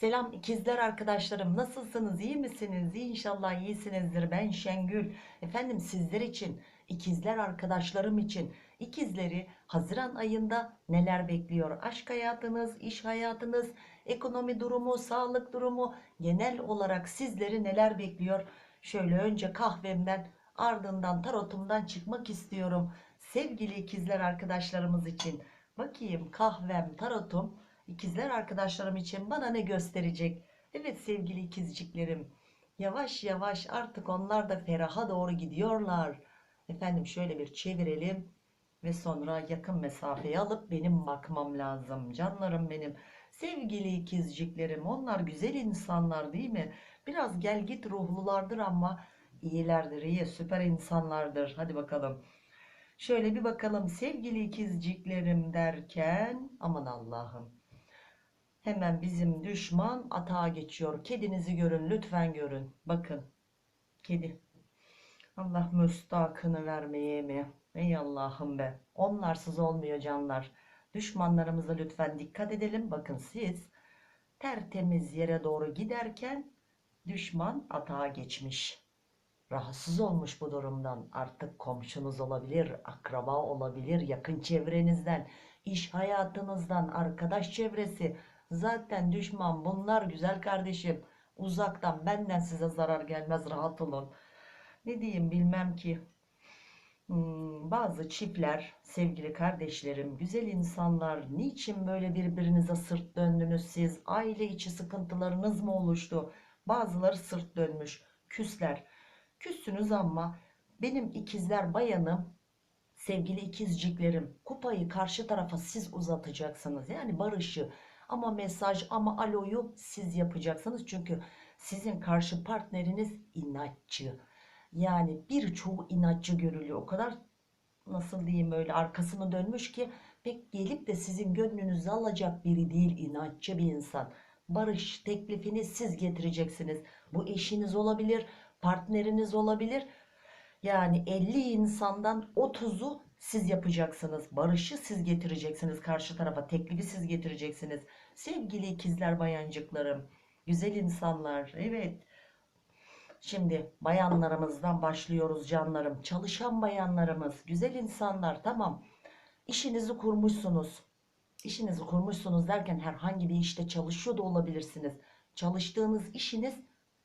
Selam ikizler arkadaşlarım. Nasılsınız? İyi misiniz? İnşallah iyisinizdir. Ben Şengül. Efendim sizler için, ikizler arkadaşlarım için ikizleri Haziran ayında neler bekliyor? Aşk hayatınız, iş hayatınız, ekonomi durumu, sağlık durumu, genel olarak sizleri neler bekliyor? Şöyle önce kahvemden ardından tarotumdan çıkmak istiyorum. Sevgili ikizler arkadaşlarımız için. Bakayım kahvem, tarotum İkizler arkadaşlarım için bana ne gösterecek? Evet sevgili ikizciklerim. Yavaş yavaş artık onlar da feraha doğru gidiyorlar. Efendim şöyle bir çevirelim. Ve sonra yakın mesafeye alıp benim bakmam lazım. Canlarım benim. Sevgili ikizciklerim. Onlar güzel insanlar değil mi? Biraz gel git ruhlulardır ama iyilerdir. iyi süper insanlardır. Hadi bakalım. Şöyle bir bakalım sevgili ikizciklerim derken aman Allah'ım. Hemen bizim düşman atağa geçiyor. Kedinizi görün lütfen görün. Bakın. Kedi. Allah müstakını vermeye mi? Ey Allah'ım be. Onlarsız olmuyor canlar. Düşmanlarımıza lütfen dikkat edelim. Bakın siz tertemiz yere doğru giderken düşman atağa geçmiş. Rahatsız olmuş bu durumdan. Artık komşunuz olabilir, akraba olabilir, yakın çevrenizden, iş hayatınızdan, arkadaş çevresi, Zaten düşman bunlar güzel kardeşim. Uzaktan benden size zarar gelmez rahat olun. Ne diyeyim bilmem ki. Hmm, bazı çiftler, sevgili kardeşlerim, güzel insanlar niçin böyle birbirinize sırt döndünüz siz? Aile içi sıkıntılarınız mı oluştu? Bazıları sırt dönmüş, küsler. Küssünüz ama benim ikizler bayanım, sevgili ikizciklerim, kupayı karşı tarafa siz uzatacaksınız. Yani barışı, ama mesaj ama aloyu siz yapacaksınız. Çünkü sizin karşı partneriniz inatçı. Yani birçoğu inatçı görülüyor. O kadar nasıl diyeyim böyle arkasını dönmüş ki pek gelip de sizin gönlünüzü alacak biri değil inatçı bir insan. Barış teklifini siz getireceksiniz. Bu eşiniz olabilir, partneriniz olabilir. Yani 50 insandan 30'u siz yapacaksınız. Barışı siz getireceksiniz karşı tarafa. Teklifi siz getireceksiniz. Sevgili ikizler bayancıklarım. Güzel insanlar. Evet. Şimdi bayanlarımızdan başlıyoruz canlarım. Çalışan bayanlarımız. Güzel insanlar. Tamam. İşinizi kurmuşsunuz. İşinizi kurmuşsunuz derken herhangi bir işte çalışıyor da olabilirsiniz. Çalıştığınız işiniz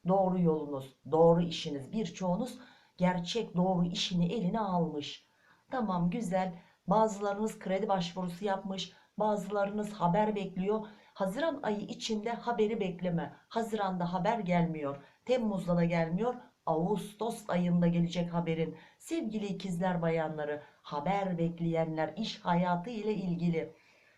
doğru yolunuz. Doğru işiniz. Birçoğunuz gerçek doğru işini eline almış Tamam güzel. Bazılarınız kredi başvurusu yapmış. Bazılarınız haber bekliyor. Haziran ayı içinde haberi bekleme. Haziranda haber gelmiyor. Temmuz'da da gelmiyor. Ağustos ayında gelecek haberin. Sevgili ikizler bayanları, haber bekleyenler, iş hayatı ile ilgili.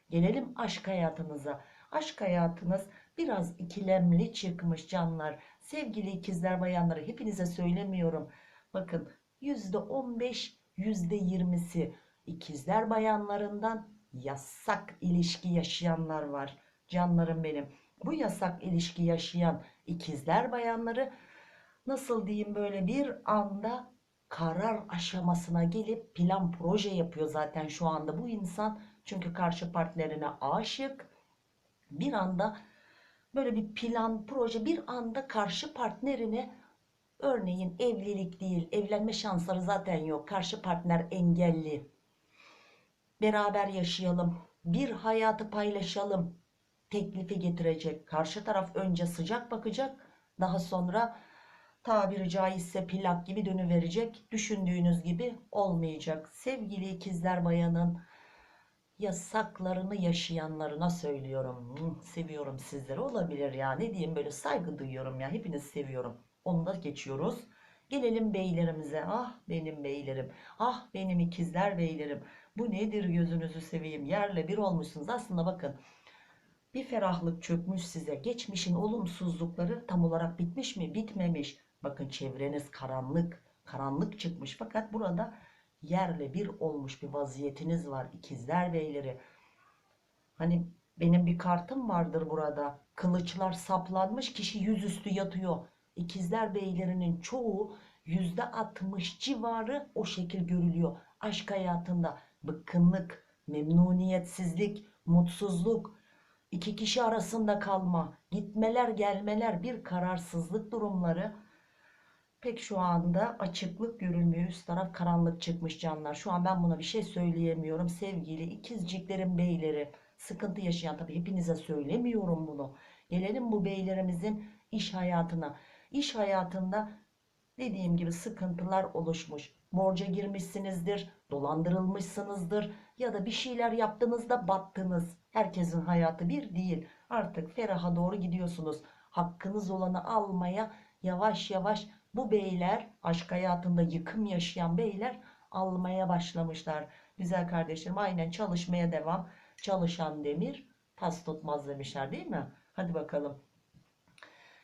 Gelelim aşk hayatınıza. Aşk hayatınız biraz ikilemli çıkmış canlar. Sevgili ikizler bayanları hepinize söylemiyorum. Bakın %15 %20'si ikizler bayanlarından yasak ilişki yaşayanlar var. Canlarım benim. Bu yasak ilişki yaşayan ikizler bayanları nasıl diyeyim böyle bir anda karar aşamasına gelip plan proje yapıyor zaten şu anda bu insan. Çünkü karşı partnerine aşık. Bir anda böyle bir plan proje bir anda karşı partnerine Örneğin evlilik değil, evlenme şansları zaten yok. Karşı partner engelli. Beraber yaşayalım, bir hayatı paylaşalım teklifi getirecek. Karşı taraf önce sıcak bakacak, daha sonra tabiri caizse plak gibi dönüverecek. Düşündüğünüz gibi olmayacak. Sevgili ikizler bayanın yasaklarını yaşayanlarına söylüyorum. Hmm, seviyorum sizleri. Olabilir ya. Ne diyeyim böyle saygı duyuyorum ya. Hepinizi seviyorum. Onu da geçiyoruz. Gelelim beylerimize. Ah benim beylerim. Ah benim ikizler beylerim. Bu nedir gözünüzü seveyim. Yerle bir olmuşsunuz. Aslında bakın bir ferahlık çökmüş size. Geçmişin olumsuzlukları tam olarak bitmiş mi? Bitmemiş. Bakın çevreniz karanlık. Karanlık çıkmış. Fakat burada yerle bir olmuş bir vaziyetiniz var. ikizler beyleri. Hani benim bir kartım vardır burada. Kılıçlar saplanmış kişi yüzüstü yatıyor. İkizler beylerinin çoğu %60 civarı o şekil görülüyor. Aşk hayatında bıkkınlık, memnuniyetsizlik, mutsuzluk, iki kişi arasında kalma, gitmeler gelmeler, bir kararsızlık durumları pek şu anda açıklık görünmüyor. Üst taraf karanlık çıkmış canlar. Şu an ben buna bir şey söyleyemiyorum. Sevgili ikizciklerin beyleri, sıkıntı yaşayan tabii hepinize söylemiyorum bunu. Gelelim bu beylerimizin iş hayatına. İş hayatında dediğim gibi sıkıntılar oluşmuş. Borca girmişsinizdir, dolandırılmışsınızdır ya da bir şeyler yaptığınızda battınız. Herkesin hayatı bir değil. Artık feraha doğru gidiyorsunuz. Hakkınız olanı almaya yavaş yavaş bu beyler aşk hayatında yıkım yaşayan beyler almaya başlamışlar. Güzel kardeşlerim aynen çalışmaya devam. Çalışan demir tas tutmaz demişler değil mi? Hadi bakalım.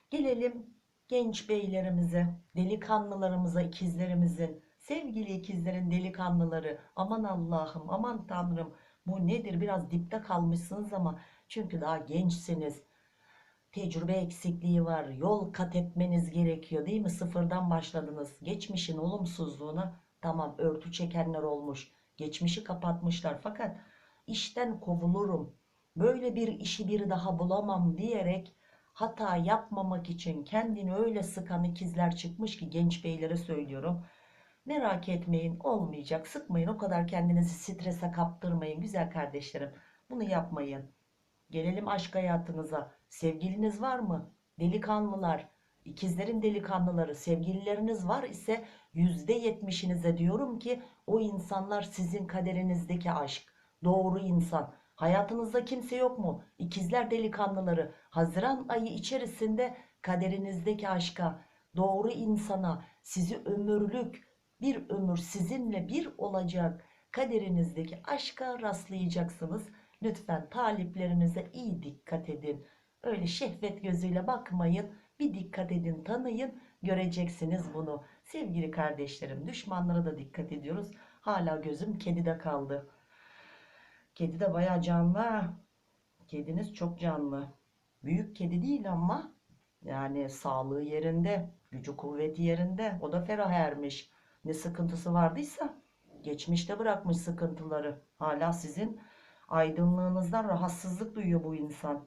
Gelelim genç beylerimize, delikanlılarımıza, ikizlerimizin, sevgili ikizlerin delikanlıları. Aman Allah'ım, aman Tanrım bu nedir? Biraz dipte kalmışsınız ama çünkü daha gençsiniz. Tecrübe eksikliği var. Yol kat etmeniz gerekiyor değil mi? Sıfırdan başladınız. Geçmişin olumsuzluğuna tamam örtü çekenler olmuş. Geçmişi kapatmışlar fakat işten kovulurum. Böyle bir işi bir daha bulamam diyerek hata yapmamak için kendini öyle sıkan ikizler çıkmış ki genç beylere söylüyorum. Merak etmeyin olmayacak sıkmayın o kadar kendinizi strese kaptırmayın güzel kardeşlerim. Bunu yapmayın. Gelelim aşk hayatınıza. Sevgiliniz var mı? Delikanlılar, ikizlerin delikanlıları, sevgilileriniz var ise %70'inize diyorum ki o insanlar sizin kaderinizdeki aşk. Doğru insan. Hayatınızda kimse yok mu? İkizler delikanlıları Haziran ayı içerisinde kaderinizdeki aşka, doğru insana, sizi ömürlük bir ömür sizinle bir olacak kaderinizdeki aşka rastlayacaksınız. Lütfen taliplerinize iyi dikkat edin. Öyle şehvet gözüyle bakmayın. Bir dikkat edin, tanıyın. Göreceksiniz bunu. Sevgili kardeşlerim, düşmanlara da dikkat ediyoruz. Hala gözüm kedide kaldı. Kedi de baya canlı. Kediniz çok canlı. Büyük kedi değil ama yani sağlığı yerinde, gücü kuvveti yerinde. O da ferah ermiş. Ne sıkıntısı vardıysa geçmişte bırakmış sıkıntıları. Hala sizin aydınlığınızdan rahatsızlık duyuyor bu insan.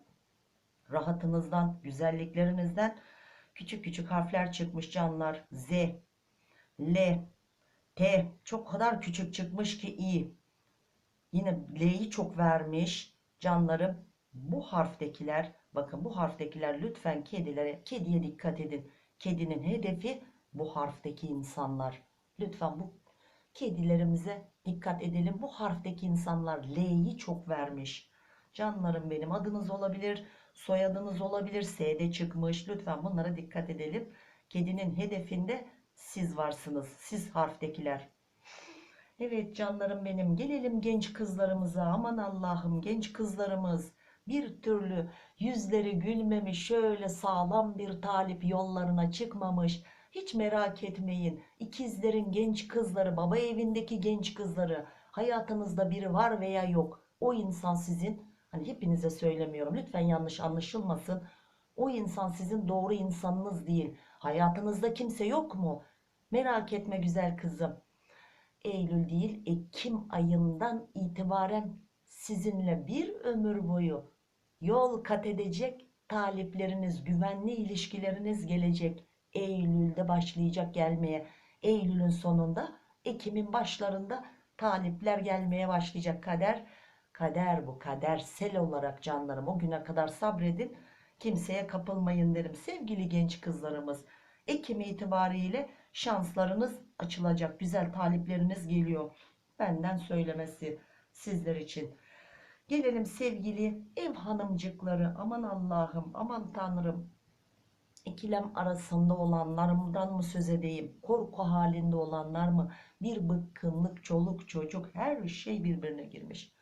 Rahatınızdan, güzelliklerinizden küçük küçük harfler çıkmış canlar. Z, L, T çok kadar küçük çıkmış ki iyi. Yine L'yi çok vermiş canlarım. Bu harftekiler bakın bu harftekiler lütfen kedilere kediye dikkat edin. Kedinin hedefi bu harfteki insanlar. Lütfen bu kedilerimize dikkat edelim. Bu harfteki insanlar L'yi çok vermiş. Canlarım benim adınız olabilir, soyadınız olabilir, S'de çıkmış. Lütfen bunlara dikkat edelim. Kedinin hedefinde siz varsınız. Siz harftekiler. Evet canlarım benim gelelim genç kızlarımıza. Aman Allah'ım genç kızlarımız. Bir türlü yüzleri gülmemiş şöyle sağlam bir talip yollarına çıkmamış. Hiç merak etmeyin ikizlerin genç kızları baba evindeki genç kızları. Hayatınızda biri var veya yok. O insan sizin hani hepinize söylemiyorum lütfen yanlış anlaşılmasın. O insan sizin doğru insanınız değil. Hayatınızda kimse yok mu? Merak etme güzel kızım Eylül değil Ekim ayından itibaren sizinle bir ömür boyu yol kat edecek talipleriniz, güvenli ilişkileriniz gelecek. Eylül'de başlayacak gelmeye. Eylül'ün sonunda, Ekim'in başlarında talipler gelmeye başlayacak kader. Kader bu kadersel olarak canlarım o güne kadar sabredin. Kimseye kapılmayın derim. Sevgili genç kızlarımız Ekim itibariyle şanslarınız açılacak. Güzel talipleriniz geliyor. Benden söylemesi sizler için. Gelelim sevgili ev hanımcıkları. Aman Allah'ım, aman Tanrım. İkilem arasında olanlarımdan mı söz edeyim? Korku halinde olanlar mı? Bir bıkkınlık, çoluk çocuk her şey birbirine girmiş.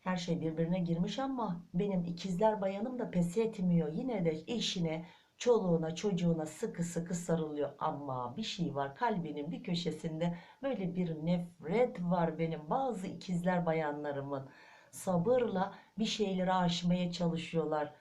Her şey birbirine girmiş ama benim ikizler bayanım da pes etmiyor. Yine de eşine, çoluğuna çocuğuna sıkı sıkı sarılıyor. Ama bir şey var kalbinin bir köşesinde böyle bir nefret var benim. Bazı ikizler bayanlarımın sabırla bir şeyleri aşmaya çalışıyorlar.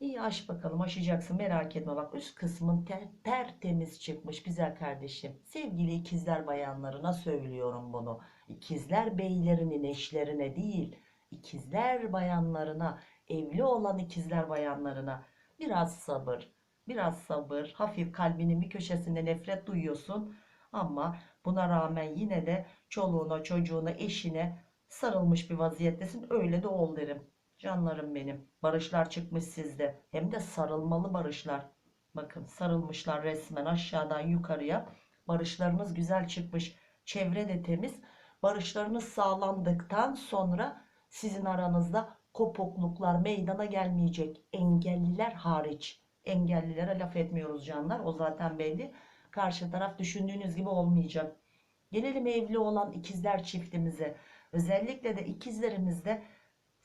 İyi aş bakalım aşacaksın merak etme. Bak üst kısmın ter, tertemiz çıkmış güzel kardeşim. Sevgili ikizler bayanlarına söylüyorum bunu. İkizler beylerinin eşlerine değil ikizler bayanlarına, evli olan ikizler bayanlarına biraz sabır, biraz sabır. Hafif kalbinin bir köşesinde nefret duyuyorsun ama buna rağmen yine de çoluğuna, çocuğuna, eşine sarılmış bir vaziyettesin. Öyle de ol derim. Canlarım benim. Barışlar çıkmış sizde. Hem de sarılmalı barışlar. Bakın sarılmışlar resmen aşağıdan yukarıya. Barışlarınız güzel çıkmış. Çevre de temiz. Barışlarınız sağlandıktan sonra sizin aranızda kopukluklar meydana gelmeyecek. Engelliler hariç. Engellilere laf etmiyoruz canlar. O zaten belli. Karşı taraf düşündüğünüz gibi olmayacak. Gelelim evli olan ikizler çiftimize. Özellikle de ikizlerimizde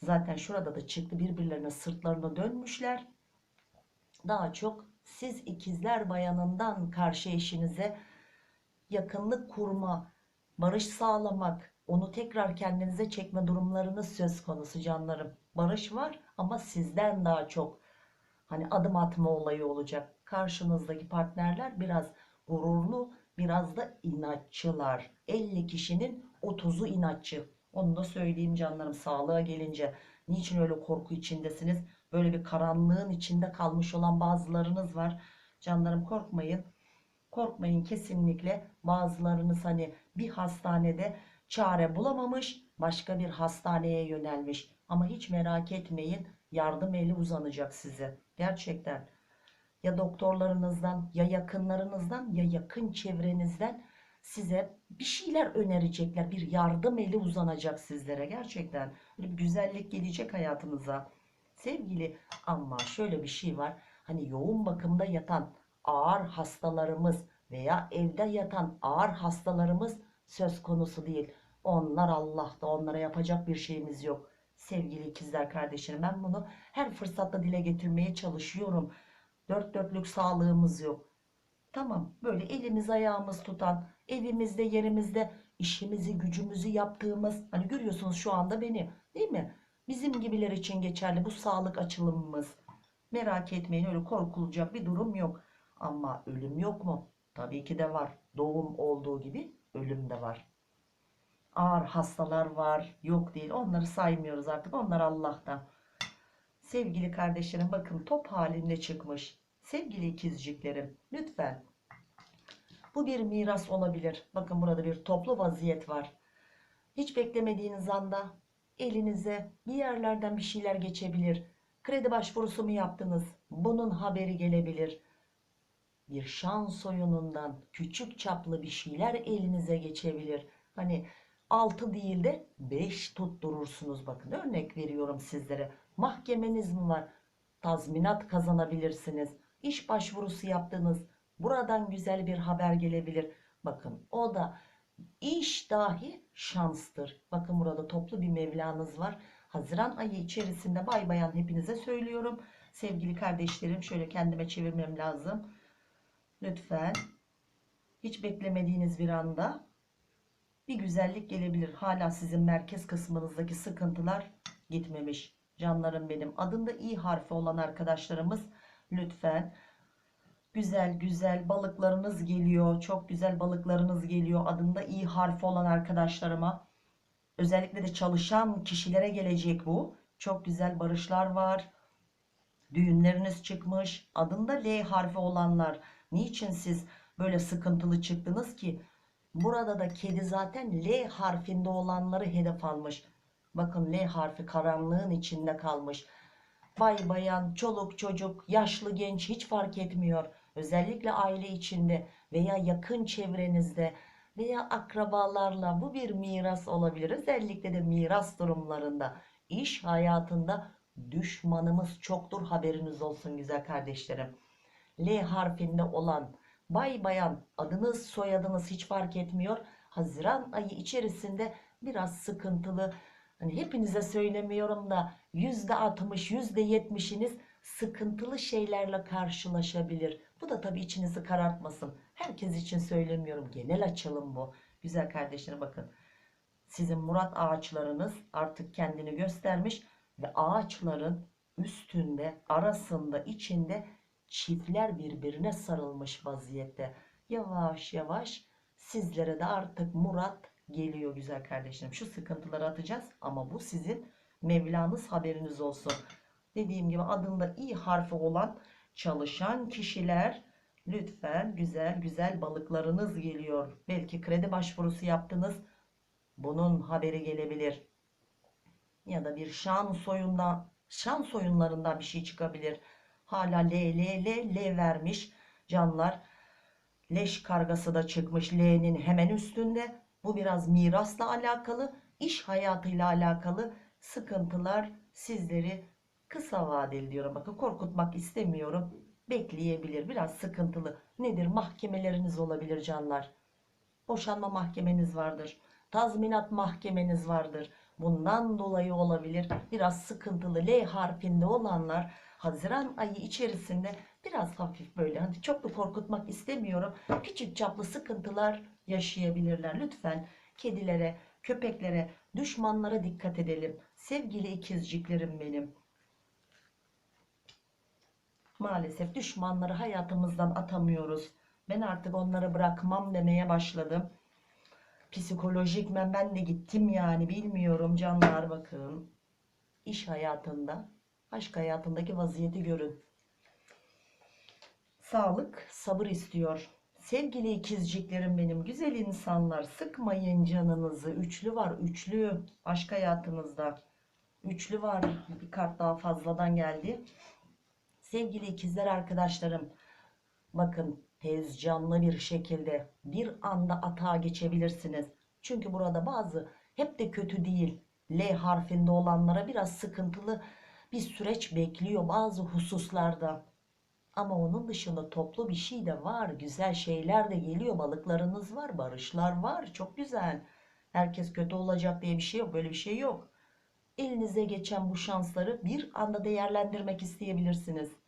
zaten şurada da çıktı birbirlerine sırtlarına dönmüşler. Daha çok siz ikizler bayanından karşı eşinize yakınlık kurma, barış sağlamak, onu tekrar kendinize çekme durumlarınız söz konusu canlarım. Barış var ama sizden daha çok hani adım atma olayı olacak. Karşınızdaki partnerler biraz gururlu, biraz da inatçılar. 50 kişinin 30'u inatçı. Onu da söyleyeyim canlarım sağlığa gelince. Niçin öyle korku içindesiniz? Böyle bir karanlığın içinde kalmış olan bazılarınız var. Canlarım korkmayın. Korkmayın kesinlikle. Bazılarınız hani bir hastanede çare bulamamış, başka bir hastaneye yönelmiş. Ama hiç merak etmeyin. Yardım eli uzanacak size. Gerçekten. Ya doktorlarınızdan, ya yakınlarınızdan, ya yakın çevrenizden size bir şeyler önerecekler. Bir yardım eli uzanacak sizlere gerçekten. Böyle bir güzellik gelecek hayatınıza. Sevgili ama şöyle bir şey var. Hani yoğun bakımda yatan ağır hastalarımız veya evde yatan ağır hastalarımız söz konusu değil. Onlar Allah'ta onlara yapacak bir şeyimiz yok. Sevgili ikizler kardeşlerim ben bunu her fırsatta dile getirmeye çalışıyorum. Dört dörtlük sağlığımız yok. Tamam böyle elimiz ayağımız tutan, evimizde yerimizde işimizi gücümüzü yaptığımız hani görüyorsunuz şu anda beni değil mi? Bizim gibiler için geçerli bu sağlık açılımımız. Merak etmeyin öyle korkulacak bir durum yok. Ama ölüm yok mu? Tabii ki de var. Doğum olduğu gibi ölüm de var. Ağır hastalar var. Yok değil. Onları saymıyoruz artık. Onlar Allah'tan. Sevgili kardeşlerim bakın top halinde çıkmış. Sevgili ikizciklerim lütfen. Bu bir miras olabilir. Bakın burada bir toplu vaziyet var. Hiç beklemediğiniz anda elinize bir yerlerden bir şeyler geçebilir. Kredi başvurusu mu yaptınız? Bunun haberi gelebilir. Bir şans oyunundan küçük çaplı bir şeyler elinize geçebilir. Hani 6 değil de 5 tutturursunuz bakın. Örnek veriyorum sizlere. Mahkemeniz mi var? Tazminat kazanabilirsiniz. İş başvurusu yaptınız. Buradan güzel bir haber gelebilir. Bakın o da iş dahi şanstır. Bakın burada toplu bir Mevlanız var. Haziran ayı içerisinde bay bayan hepinize söylüyorum. Sevgili kardeşlerim şöyle kendime çevirmem lazım. Lütfen hiç beklemediğiniz bir anda bir güzellik gelebilir. Hala sizin merkez kısmınızdaki sıkıntılar gitmemiş. Canlarım benim. Adında i harfi olan arkadaşlarımız lütfen güzel güzel balıklarınız geliyor. Çok güzel balıklarınız geliyor. Adında i harfi olan arkadaşlarıma. Özellikle de çalışan kişilere gelecek bu. Çok güzel barışlar var. Düğünleriniz çıkmış. Adında L harfi olanlar. Niçin siz böyle sıkıntılı çıktınız ki? Burada da kedi zaten L harfinde olanları hedef almış. Bakın L harfi karanlığın içinde kalmış. Bay bayan, çoluk çocuk, yaşlı genç hiç fark etmiyor. Özellikle aile içinde veya yakın çevrenizde veya akrabalarla bu bir miras olabilir. Özellikle de miras durumlarında, iş hayatında düşmanımız çoktur haberiniz olsun güzel kardeşlerim. L harfinde olan bay bayan adınız soyadınız hiç fark etmiyor. Haziran ayı içerisinde biraz sıkıntılı. Hani hepinize söylemiyorum da %60 %70'iniz sıkıntılı şeylerle karşılaşabilir. Bu da tabii içinizi karartmasın. Herkes için söylemiyorum. Genel açılım bu. Güzel kardeşlerim bakın. Sizin murat ağaçlarınız artık kendini göstermiş ve ağaçların üstünde, arasında, içinde çiftler birbirine sarılmış vaziyette. Yavaş yavaş sizlere de artık murat geliyor güzel kardeşlerim. Şu sıkıntıları atacağız ama bu sizin Mevlanız haberiniz olsun. Dediğim gibi adında i harfi olan çalışan kişiler lütfen güzel güzel balıklarınız geliyor. Belki kredi başvurusu yaptınız. Bunun haberi gelebilir. Ya da bir şan soyunda şan soyunlarından bir şey çıkabilir. Hala L L L L vermiş canlar. Leş kargası da çıkmış L'nin hemen üstünde. Bu biraz mirasla alakalı, iş hayatıyla alakalı sıkıntılar sizleri kısa vadeli diyorum. Bakın korkutmak istemiyorum. Bekleyebilir. Biraz sıkıntılı. Nedir? Mahkemeleriniz olabilir canlar. Boşanma mahkemeniz vardır. Tazminat mahkemeniz vardır. Bundan dolayı olabilir. Biraz sıkıntılı L harfinde olanlar Haziran ayı içerisinde biraz hafif böyle hani çok da korkutmak istemiyorum. Küçük çaplı sıkıntılar yaşayabilirler. Lütfen kedilere, köpeklere, düşmanlara dikkat edelim. Sevgili ikizciklerim benim. Maalesef düşmanları hayatımızdan atamıyoruz. Ben artık onları bırakmam demeye başladım. Psikolojikmen ben de gittim yani bilmiyorum canlar bakın. İş hayatında, aşk hayatındaki vaziyeti görün. Sağlık, sabır istiyor. Sevgili ikizciklerim benim, güzel insanlar sıkmayın canınızı. Üçlü var, üçlü aşk hayatınızda. Üçlü var, bir kart daha fazladan geldi. Sevgili ikizler arkadaşlarım, bakın tez canlı bir şekilde bir anda atağa geçebilirsiniz. Çünkü burada bazı hep de kötü değil. L harfinde olanlara biraz sıkıntılı bir süreç bekliyor bazı hususlarda. Ama onun dışında toplu bir şey de var. Güzel şeyler de geliyor. Balıklarınız var, barışlar var. Çok güzel. Herkes kötü olacak diye bir şey yok. Böyle bir şey yok. Elinize geçen bu şansları bir anda değerlendirmek isteyebilirsiniz.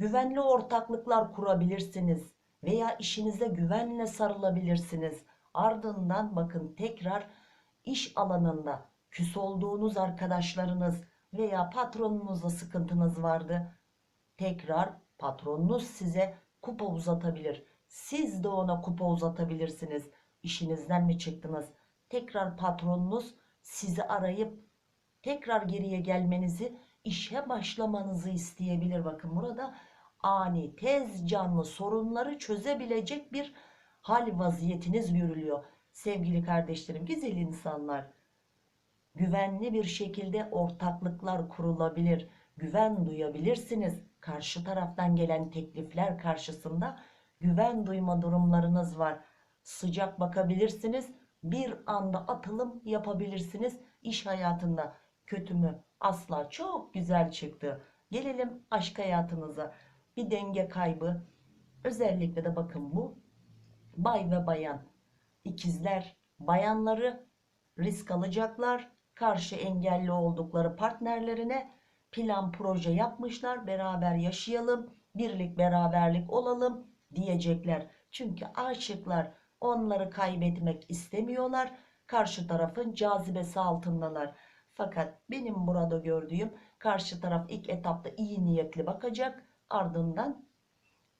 Güvenli ortaklıklar kurabilirsiniz veya işinize güvenle sarılabilirsiniz. Ardından bakın tekrar iş alanında küs olduğunuz arkadaşlarınız veya patronunuzla sıkıntınız vardı. Tekrar patronunuz size kupa uzatabilir. Siz de ona kupa uzatabilirsiniz. İşinizden mi çıktınız? Tekrar patronunuz sizi arayıp tekrar geriye gelmenizi, işe başlamanızı isteyebilir. Bakın burada ani, tez canlı sorunları çözebilecek bir hal vaziyetiniz görülüyor. Sevgili kardeşlerim, güzel insanlar. Güvenli bir şekilde ortaklıklar kurulabilir. Güven duyabilirsiniz. Karşı taraftan gelen teklifler karşısında güven duyma durumlarınız var. Sıcak bakabilirsiniz. Bir anda atılım yapabilirsiniz iş hayatında. Kötü mü? Asla çok güzel çıktı. Gelelim aşk hayatınıza. Bir denge kaybı. Özellikle de bakın bu bay ve bayan ikizler bayanları risk alacaklar. Karşı engelli oldukları partnerlerine plan proje yapmışlar. Beraber yaşayalım, birlik beraberlik olalım diyecekler. Çünkü aşıklar onları kaybetmek istemiyorlar. Karşı tarafın cazibesi altındalar. Fakat benim burada gördüğüm karşı taraf ilk etapta iyi niyetli bakacak. Ardından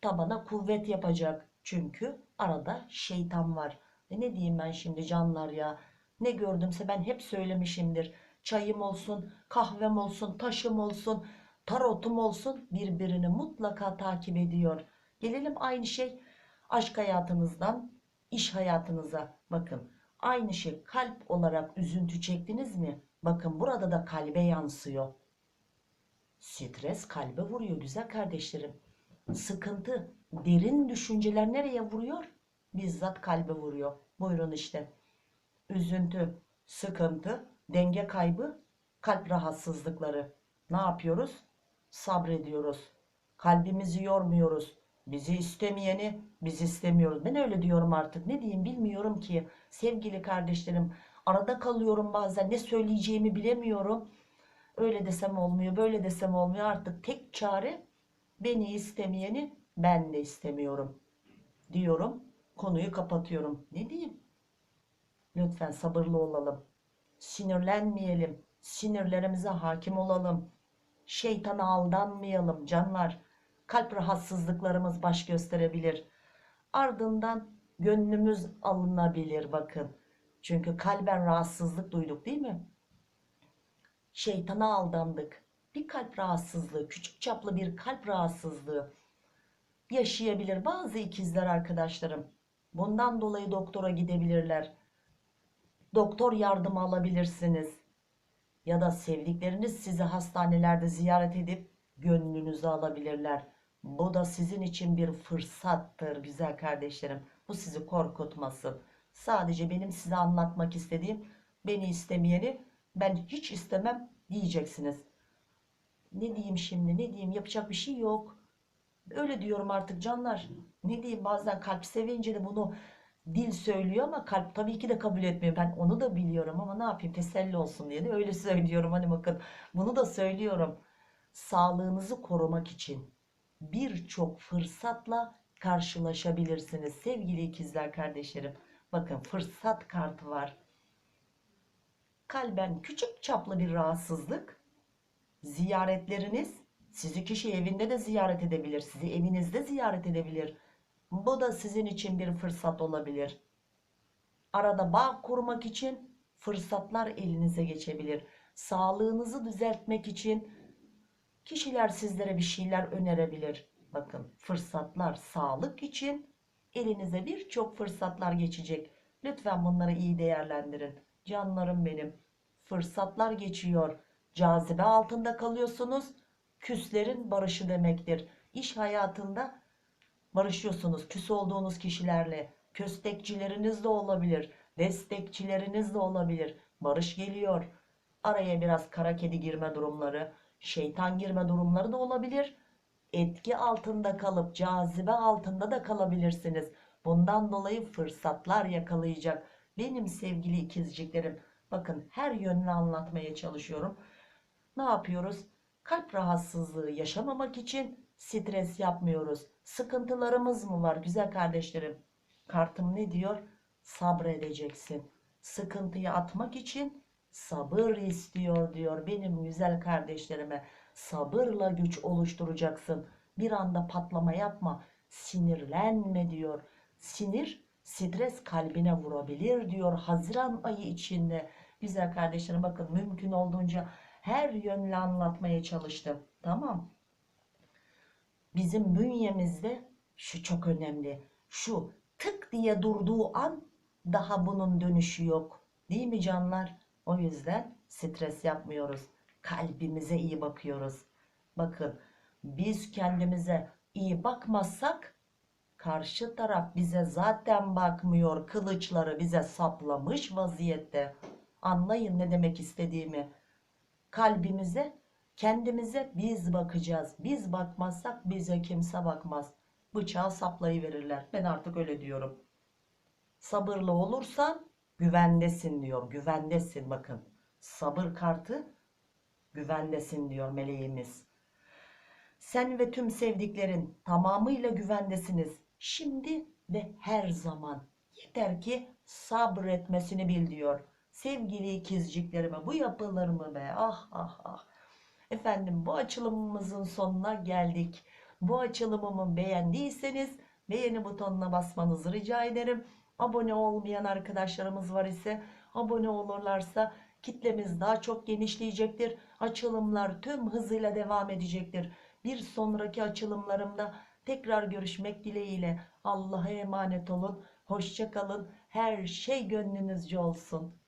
tabana kuvvet yapacak. Çünkü arada şeytan var. E ne diyeyim ben şimdi canlar ya. Ne gördümse ben hep söylemişimdir. Çayım olsun, kahvem olsun, taşım olsun, tarotum olsun birbirini mutlaka takip ediyor. Gelelim aynı şey aşk hayatınızdan iş hayatınıza. Bakın aynı şey kalp olarak üzüntü çektiniz mi? Bakın burada da kalbe yansıyor. Stres kalbe vuruyor güzel kardeşlerim. Sıkıntı, derin düşünceler nereye vuruyor? Bizzat kalbe vuruyor. Buyurun işte. Üzüntü, sıkıntı, denge kaybı, kalp rahatsızlıkları. Ne yapıyoruz? Sabrediyoruz. Kalbimizi yormuyoruz. Bizi istemeyeni biz istemiyoruz. Ben öyle diyorum artık. Ne diyeyim bilmiyorum ki. Sevgili kardeşlerim arada kalıyorum bazen. Ne söyleyeceğimi bilemiyorum. Öyle desem olmuyor, böyle desem olmuyor. Artık tek çare beni istemeyeni ben de istemiyorum diyorum. Konuyu kapatıyorum. Ne diyeyim? Lütfen sabırlı olalım. Sinirlenmeyelim. Sinirlerimize hakim olalım. Şeytana aldanmayalım canlar. Kalp rahatsızlıklarımız baş gösterebilir. Ardından gönlümüz alınabilir bakın. Çünkü kalben rahatsızlık duyduk değil mi? Şeytana aldandık. Bir kalp rahatsızlığı, küçük çaplı bir kalp rahatsızlığı yaşayabilir bazı ikizler arkadaşlarım. Bundan dolayı doktora gidebilirler. Doktor yardımı alabilirsiniz. Ya da sevdikleriniz sizi hastanelerde ziyaret edip gönlünüzü alabilirler. Bu da sizin için bir fırsattır güzel kardeşlerim. Bu sizi korkutmasın. Sadece benim size anlatmak istediğim beni istemeyeni ben hiç istemem diyeceksiniz. Ne diyeyim şimdi ne diyeyim yapacak bir şey yok. Öyle diyorum artık canlar. Ne diyeyim bazen kalp sevince de bunu dil söylüyor ama kalp tabii ki de kabul etmiyor. Ben onu da biliyorum ama ne yapayım teselli olsun diye de öyle söylüyorum. Hani bakın bunu da söylüyorum. Sağlığınızı korumak için birçok fırsatla karşılaşabilirsiniz sevgili ikizler kardeşlerim. Bakın fırsat kartı var. Kalben küçük çaplı bir rahatsızlık. Ziyaretleriniz sizi kişi evinde de ziyaret edebilir. Sizi evinizde ziyaret edebilir. Bu da sizin için bir fırsat olabilir. Arada bağ kurmak için fırsatlar elinize geçebilir. Sağlığınızı düzeltmek için kişiler sizlere bir şeyler önerebilir. Bakın fırsatlar sağlık için elinize birçok fırsatlar geçecek. Lütfen bunları iyi değerlendirin. Canlarım benim. Fırsatlar geçiyor. Cazibe altında kalıyorsunuz. Küslerin barışı demektir. İş hayatında barışıyorsunuz küs olduğunuz kişilerle. Köstekçileriniz de olabilir. Destekçileriniz de olabilir. Barış geliyor. Araya biraz kara kedi girme durumları, şeytan girme durumları da olabilir. Etki altında kalıp cazibe altında da kalabilirsiniz. Bundan dolayı fırsatlar yakalayacak. Benim sevgili ikizciklerim bakın her yönünü anlatmaya çalışıyorum. Ne yapıyoruz? Kalp rahatsızlığı yaşamamak için stres yapmıyoruz. Sıkıntılarımız mı var güzel kardeşlerim? Kartım ne diyor? Sabredeceksin. Sıkıntıyı atmak için sabır istiyor diyor benim güzel kardeşlerime. Sabırla güç oluşturacaksın. Bir anda patlama yapma. Sinirlenme diyor. Sinir stres kalbine vurabilir diyor. Haziran ayı içinde. Güzel kardeşlerim bakın mümkün olduğunca her yönlü anlatmaya çalıştım. Tamam. Bizim bünyemizde şu çok önemli. Şu tık diye durduğu an daha bunun dönüşü yok. Değil mi canlar? O yüzden stres yapmıyoruz. Kalbimize iyi bakıyoruz. Bakın biz kendimize iyi bakmazsak karşı taraf bize zaten bakmıyor. Kılıçları bize saplamış vaziyette. Anlayın ne demek istediğimi. Kalbimize, kendimize biz bakacağız. Biz bakmazsak bize kimse bakmaz. Bıçağı saplayıverirler. Ben artık öyle diyorum. Sabırlı olursan güvendesin diyor. Güvendesin bakın. Sabır kartı güvendesin diyor meleğimiz. Sen ve tüm sevdiklerin tamamıyla güvendesiniz. Şimdi ve her zaman. Yeter ki sabretmesini bil diyor. Sevgili ikizciklerime bu yapılır mı be? Ah ah ah. Efendim bu açılımımızın sonuna geldik. Bu açılımımı beğendiyseniz beğeni butonuna basmanızı rica ederim. Abone olmayan arkadaşlarımız var ise abone olurlarsa kitlemiz daha çok genişleyecektir. Açılımlar tüm hızıyla devam edecektir. Bir sonraki açılımlarımda tekrar görüşmek dileğiyle Allah'a emanet olun. Hoşça kalın. Her şey gönlünüzce olsun.